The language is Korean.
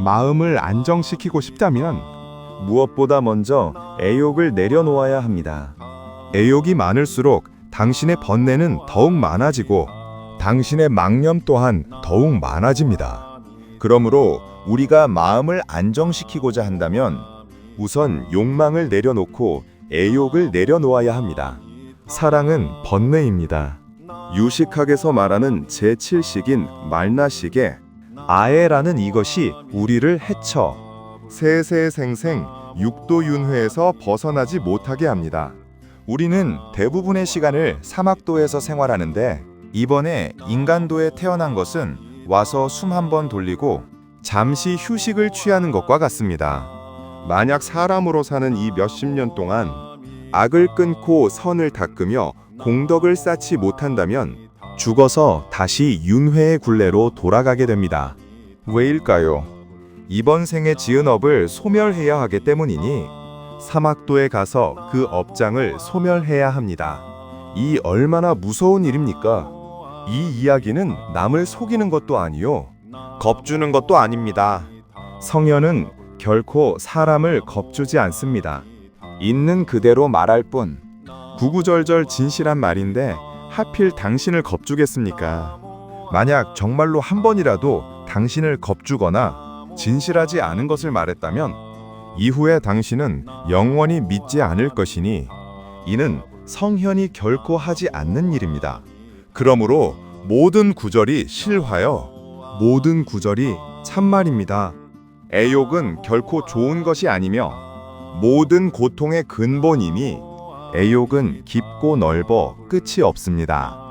마음을 안정시키고 싶다면 무엇보다 먼저 애욕을 내려놓아야 합니다. 애욕이 많을수록 당신의 번뇌는 더욱 많아지고 당신의 망념 또한 더욱 많아집니다. 그러므로 우리가 마음을 안정시키고자 한다면 우선 욕망을 내려놓고 애욕을 내려놓아야 합니다. 사랑은 번뇌입니다. 유식학에서 말하는 제7식인 말나식에 아에라는 이것이 우리를 해쳐 세세생생 육도윤회에서 벗어나지 못하게 합니다. 우리는 대부분의 시간을 사막도에서 생활하는데 이번에 인간도에 태어난 것은 와서 숨 한 번 돌리고 잠시 휴식을 취하는 것과 같습니다. 만약 사람으로 사는 이 몇십 년 동안 악을 끊고 선을 닦으며 공덕을 쌓지 못한다면 죽어서 다시 윤회의 굴레로 돌아가게 됩니다. 왜일까요? 이번 생에 지은 업을 소멸해야 하기 때문이니 사막도에 가서 그 업장을 소멸해야 합니다. 이 얼마나 무서운 일입니까? 이 이야기는 남을 속이는 것도 아니요. 겁주는 것도 아닙니다. 성현은 결코 사람을 겁주지 않습니다. 있는 그대로 말할 뿐. 구구절절 진실한 말인데 하필 당신을 겁주겠습니까? 만약 정말로 한 번이라도 당신을 겁주거나 진실하지 않은 것을 말했다면 이후에 당신은 영원히 믿지 않을 것이니 이는 성현이 결코 하지 않는 일입니다. 그러므로 모든 구절이 실화여 모든 구절이 참말입니다. 애욕은 결코 좋은 것이 아니며 모든 고통의 근본이니 애욕은 깊고 넓어 끝이 없습니다.